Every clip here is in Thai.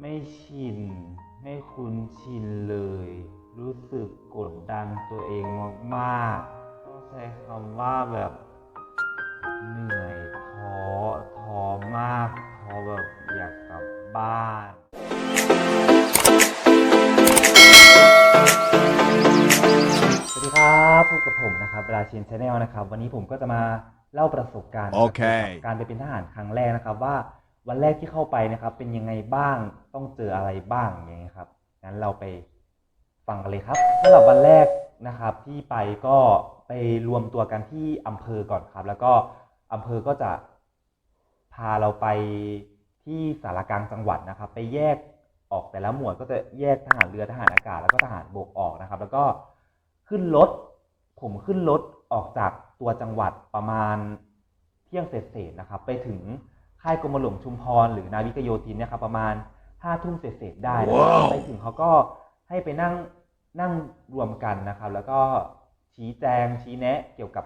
ไม่ชิน ไม่คุ้นชินเลย รู้สึกกดดันตัวเองมากๆต้องใช้คำว่าแบบเหนื่อยท้อท้อมากท้อแบบอยากกลับบ้านสวัสดีครับพบกับผมนะครับราชินชาแนลนะครับ วันนี้ผมก็จะมาเล่าประสบการณ์นะรับโอเคกี่ยวกับการไปเป็นทหารครั้งแรกนะครับว่า วันแรกที่เข้าไปนะครับ เป็นยังไงบ้างต้องเจออะไรบ้างอย่างเงี้ยครับงั้นเราไปฟังกันเลยครับสำหรับวันแรกนะครับที่ไปก็ไปรวมตัวกันที่อำเภอก่อนครับ แล้วก็อำเภอก็จะพาเราไปที่สารกลางจังหวัดนะครับ ไปแยกออกแต่ละหมวดก็จะแยกทหารเรือทหารอากาศ แล้วก็ทหารบกออกนะครับ แล้วก็ขึ้นรถผมขึ้นรถออกจากตัวจังหวัดประมาณเที่ยงเศษๆนะครับ ไปถึง ค่ายกรมหลวงชุมพรหรือนาวิกโยธินเนี่ยครับประมาณห้าทุ่มเศษๆได้นะครับว้าวไปถึงเขาก็ให้ไปนั่งนั่งรวมกันนะครับ แล้วก็ชี้แจงชี้แนะเกี่ยวกับ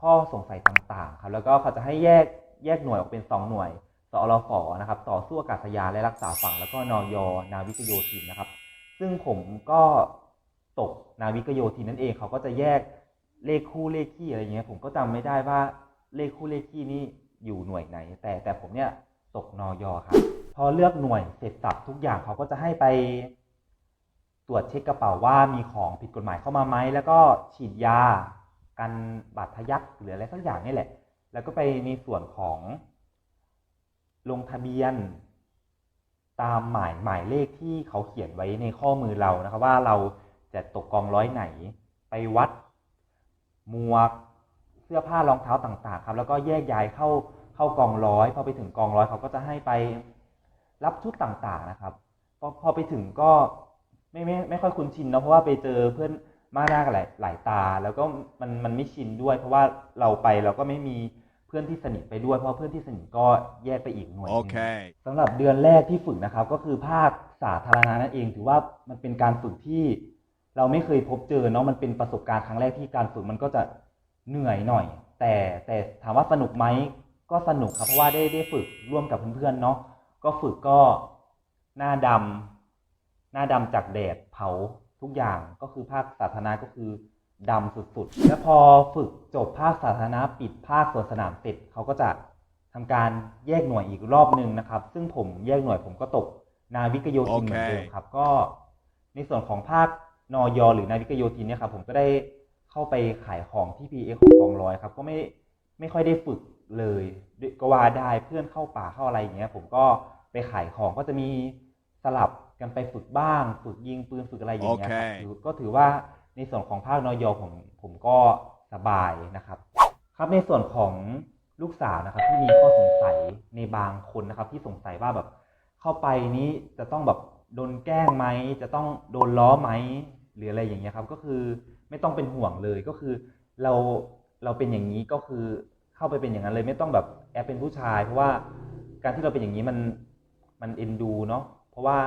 ข้อสงสัยต่างๆครับ แล้วก็เขาจะให้แยกแยกหน่วยออกเป็นสองหน่วยสอรฟนะครับ ต่อสู้อากาศยานและรักษาฝั่งแล้วก็นยนาวิกโยธินนะครับ ซึ่งผมก็ตกนาวิกโยธินนั่นเองเขาก็จะแยกเลขคู่เลขคี่อะไรเงี้ยผมก็จำไม่ได้ว่าเลขคู่เลขคี่นี่ อยู่หน่วยไหน แต่แต่ผมเนี่ยตกนอยครับ พอเลือกหน่วยเสร็จสับทุกอย่างเขาก็จะให้ไปตรวจเช็คกระเป๋าว่ามีของผิดกฎหมายเข้ามาไหมแล้วก็ฉีดยากันบาดทะยักหรืออะไรสักอย่างนี่แหละ แล้วก็ไปในส่วนของลงทะเบียนตามหมายหมายเลขที่เขาเขียนไว้ในข้อมือเรานะครับว่าเราจะตกกองร้อยไหนไปวัดหมวก เสื้อผ้ารองเท้าต่างๆครับ แล้วก็แยกย้ายเข้าเข้ากองร้อยพอไปถึงกองร้อยเขาก็จะให้ไปรับชุดต่างๆนะครับพอพอไปถึงก็ไม่ไม่ไม่ค่อยคุ้นชินเนอะเพราะว่าไปเจอเพื่อนมากหน้ากันหลายหลายตา แล้วก็มันมันไม่ชินด้วย เพราะว่าเราไปเราก็ไม่มีเพื่อนที่สนิทไปด้วย เพราะเพื่อนที่สนิทก็แยกไปอีกหน่วยหนึ่ง Okay. สำหรับเดือนแรกที่ฝึกนะครับ ก็คือภาคสาธารณะนั่นเอง ถือว่ามันเป็นการฝึกที่เราไม่เคยพบเจอเนาะมันเป็นประสบการณ์ครั้งแรกที่การฝึกมันก็จะ เหนื่อยหน่อย แต่แต่ถามว่าสนุกไหมก็สนุกครับเพราะว่าได้ได้ฝึกร่วมกับเพื่อนๆเนาะก็ฝึกก็หน้าดำหน้าดำจากแดดเผาทุกอย่างก็คือภาคสาธารณะก็คือดำสุดๆ แล้วพอฝึกจบภาคสาธารณะปิดภาคสวนสนามเสร็จเขาก็จะทำการแยกหน่วยอีกรอบหนึ่งนะครับ ซึ่งผมแยกหน่วยผมก็ตกนาวิกโยธินเหมือนเดิมครับ ก็ในส่วนของภาคนอยหรือนาวิกโยธินเนี่ยครับผมก็ได้ เข้าไปขายของที่ PX ของกองร้อยครับ ก็ไม่ไม่ค่อยได้ฝึกเลยก็ว่าได้เพื่อนเข้าป่าเข้าอะไรอย่างเงี้ย ผมก็ไปขายของก็จะมีสลับกันไปฝึกบ้าง ฝึกยิงปืนฝึกอะไรอย่างเงี้ยครับโอเคถือก็ถือว่าในส่วนของภาคนอยผมผมก็สบายนะครับ ครับในส่วนของลูกสาวนะครับ ที่มีข้อสงสัยในบางคนนะครับ ที่สงสัยว่าแบบเข้าไปนี้จะต้องแบบโดนแกล้งไหมจะต้องโดนล้อไหมหรืออะไรอย่างเงี้ยครับ ก็คือ ไม่ต้องเป็นห่วงเลยก็คือ เราเราเป็นอย่างนี้ก็คือเข้าไปเป็นอย่างนั้นเลย ไม่ต้องแบบแอบเป็นผู้ชาย เพราะว่าการที่เราเป็นอย่างนี้มันมันเอ็นดูเนาะเพราะว่า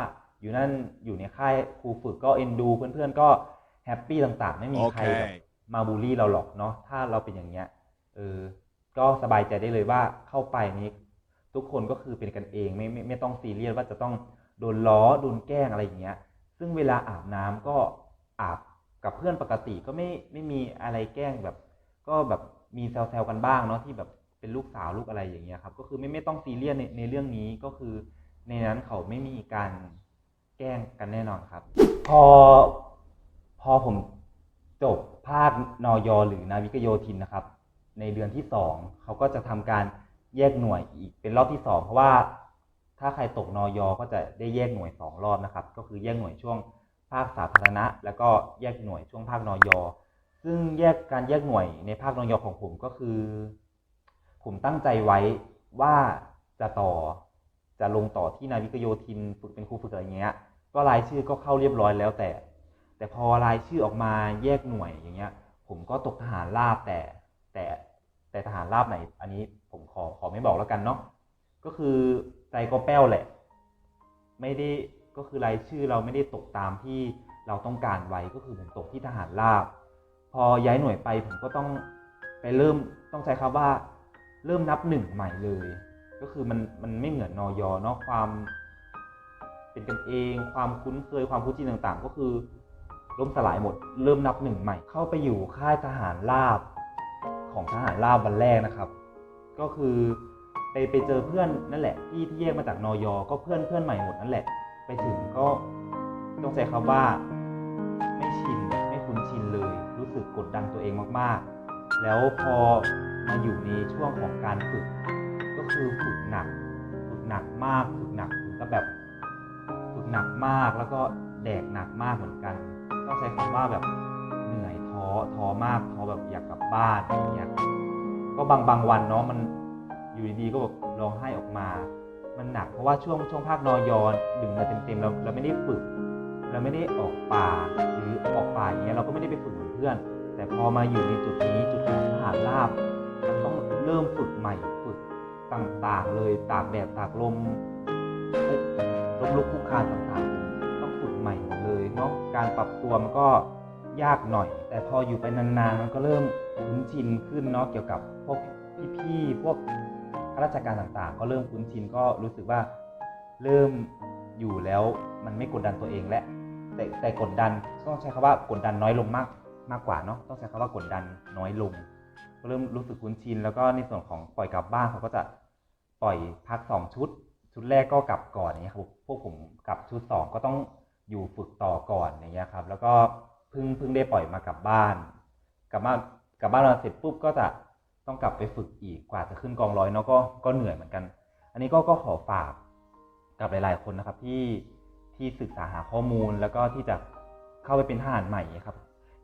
อยู่นั่นอยู่ในค่ายครูฝึกก็เอ็นดู เพื่อนๆก็แฮปปี้ต่างๆ ไม่มีใครแบบโอเคมาบูลลี่เราหรอกเนาะถ้าเราเป็นอย่างเงี้ยเออก็สบายใจได้เลยว่าเข้าไปนี้ ทุกคนก็คือเป็นกันเองไม่ไม่ไม่ต้องซีเรียสว่าจะต้องโดนล้อโดนแกล้งอะไรอย่างเงี้ย ซึ่งเวลาอาบน้ำก็อาบ กับเพื่อนปกติก็ไม่ไม่มีอะไรแกล้งแบบ ก็แบบมีแซวๆกันบ้างเนาะที่แบบเป็นลูกสาวลูกอะไรอย่างเงี้ยครับ ก็คือไม่ไม่ต้องซีเรียสในในเรื่องนี้ก็คือ ในนั้นเขาไม่มีการแกล้งกันแน่นอนครับ พอพอผมจบภาคนอยหรือนาวิกโยธินนะครับ ในเดือนที่สองเขาก็จะทำการแยกหน่วยอีกเป็นรอบที่สองเพราะว่าถ้าใครตกนอยก็จะได้แยกหน่วยสองรอบนะครับ ก็คือแยกหน่วยช่วง ภาคสาธารณะ แล้วก็แยกหน่วยช่วงภาคนอยซึ่งแยกการแยกหน่วยในภาคนอยของผมก็คือ ผมตั้งใจไว้ว่าจะต่อจะลงต่อที่นาวิกโยธินฝึกเป็นครูฝึกอะไรเงี้ย ก็รายชื่อก็เข้าเรียบร้อยแล้วแต่ แต่พอรายชื่อออกมาแยกหน่วยอย่างเงี้ย ผมก็ตกทหารราบแต่แต่แต่ทหารราบไหน อันนี้ผมขอขอไม่บอกแล้วกันเนาะก็คือใจก็แป้วแหละ ไม่ได้ ก็คือรายชื่อเราไม่ได้ตกตามที่เราต้องการไว้ก็คือผมตกที่ทหารราบ พอย้ายหน่วยไปผมก็ต้องไปเริ่มต้องใช้คำว่าเริ่มนับหนึ่งใหม่เลย ก็คือมันมันไม่เหมือนนอยเนาะความ เป็นกันเองความคุ้นเคยความคุ้นชินต่างๆ ก็คือล่มสลายหมด เริ่มนับหนึ่งใหม่ เข้าไปอยู่ค่ายทหารราบของทหารราบวันแรกนะครับ ก็คือไปไปเจอเพื่อนนั่นแหละที่ที่แยกมาจากนอยก็เพื่อนเพื่อนใหม่หมดนั่นแหละ ไปถึงก็ต้องใช้คำว่า ไม่ชินไม่คุ้นชินเลย รู้สึกกดดันตัวเองมากๆ แล้วพอมาอยู่ในช่วงของการฝึก ก็คือฝึกหนัก ฝึกหนักมากฝึกหนักถึงกับแบบฝึกหนักมากแล้วก็แดกหนักมากเหมือนกัน ต้องใช้คำว่าแบบเหนื่อยท้อท้อมากท้อแบบอยากกลับบ้านอย่างเงี้ยก็บางบางวันเนาะมันอยู่ดีๆก็แบบร้องไห้ออกมา มันหนักเพราะว่าช่วงช่วงภาคนอยอนดึงมาเต็มๆเราเราไม่ได้ฝึก เราไม่ได้ออกป่าหรือออกป่าอย่างเงี้ยเราก็ไม่ได้ไปฝึกเหมือนเพื่อน แต่พอมาอยู่ในจุดนี้จุดของทหารราบมันต้องเริ่มฝึกใหม่ฝึกต่างๆ เลยตากแดดตากลมลมลุกคุกคานต่างๆ ต้องฝึกใหม่หมดเลยเนาะการปรับตัวมันก็ยากหน่อย แต่พออยู่ไปนานๆมันก็เริ่มคุ้นชินขึ้นเนาะเกี่ยวกับพวกพี่ๆพวก ข้าราชการต่างๆ ก็เริ่มคุ้นชินก็รู้สึกว่าเริ่มอยู่แล้วมันไม่กดดันตัวเองและแต่แต่กดดันต้องใช้คำว่ากดดันน้อยลงมากมากกว่าเนาะต้องใช้คำว่ากดดันน้อยลง ก็เริ่มรู้สึกคุ้นชิน แล้วก็ในส่วนของปล่อยกลับบ้านเขาก็จะปล่อยพักสองชุด ชุดแรกก็กลับก่อนอย่างเงี้ยครับพวกผมกลับชุดสองก็ต้องอยู่ฝึกต่อก่อนอย่างเงี้ยครับ แล้วก็เพิ่งเพิ่งได้ปล่อยมากลับบ้าน กลับมานกลับบ้านเราเสร็จปุ๊บก็จะ ต้องกลับไปฝึกอีกกว่าจะขึ้นกองร้อยเนาะก็ก็เหนื่อยเหมือนกัน อันนี้ก็ก็ขอฝากกับหลาย ๆ คนนะครับที่ที่ศึกษาหาข้อมูลแล้วก็ที่จะเข้าไปเป็นทหารใหม่ครับ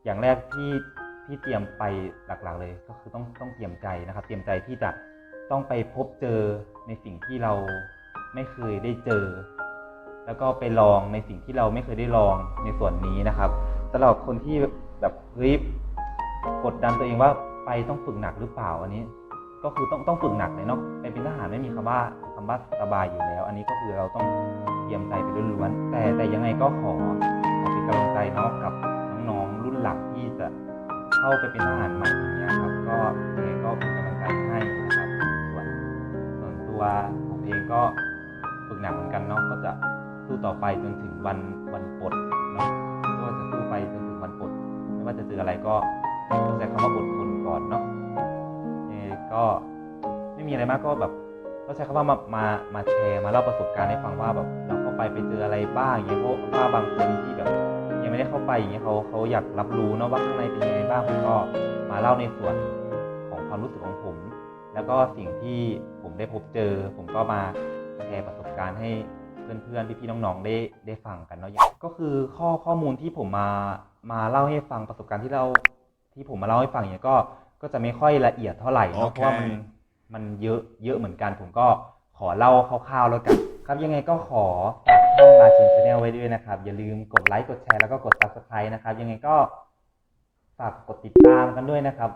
อย่างแรกที่ที่เตรียมไปหลัก ๆ เลย ก็คือต้องต้องเตรียมใจนะครับ เตรียมใจที่จะต้องไปพบเจอในสิ่งที่เราไม่เคยได้เจอ แล้วก็ไปลองในสิ่งที่เราไม่เคยได้ลองในส่วนนี้นะครับสำหรับคนที่แบบเฮ้ยกดดันตัวเองว่า ไปต้องฝึกหนักหรือเปล่าอันนี้ ก็คือต้องต้องฝึกหนักเลยเนาะไปเป็นทหารไม่มีคำว่าคำว่าสบายอยู่แล้ว อันนี้ก็คือเราต้องเตรียมใจไปล้วนๆแต่แต่ยังไงก็ขอขอเป็นกำลังใจเนาะกับน้องๆรุ่นหลังที่จะเข้าไปเป็นทหารใหม่อย่างเงี้ยครับ ก็ยังไงก็เป็นกำลังใจให้นะครับส่วนส่วนตัวผมเองก็ฝึกหนักเหมือนกันเนาะก็จะสู้ต่อไปจนถึงวันวันปลดเนาะก็จะสู้ไปจนถึงวันปลดไม่ว่าจะเจออะไรก็ต้องใช้คำว่าอด อนเนาะเอ่ก็ไม่มีอะไรมากก็แบบก็ใช้คำว่ามามามาแชร์มาเล่าประสบการณ์ให้ฟังว่าแบบเราเข้าไปไปเจออะไรบ้างอย่างเงี้ยเพราะว่าบางคนที่แบบยังไม่ได้เข้าไปอย่างเงี้ยเขาเขาอยากรับรู้เนอะว่าข้างในเป็นยังไงบ้างผมก็มาเล่าในส่วนของความรู้สึกของผม แล้วก็สิ่งที่ผมได้พบเจอ ผมก็มาแชร์ประสบการณ์ให้เพื่อนๆพี่ๆน้องๆได้ได้ฟังกันเนาะอย่างก็คือข้อข้อมูลที่ผมมามาเล่าให้ฟังประสบการณ์ที่เราที่ผมมาเล่าให้ฟังอย่างเงี้ยก็ ก็จะไม่ค่อยละเอียดเท่าไหร่เนาะโอเคเพราะว่ามันมันเยอะเยอะเหมือนกัน ผมก็ขอเล่าคร่าวๆแล้วกัน ครับยังไงก็ขอฝากช่องมาชินชาแนลไว้ด้วยนะครับ อย่าลืมกดไลค์กดแชร์แล้วก็กด subscribe นะครับ ยังไงก็ฝากกดติดตามกันด้วยนะครับ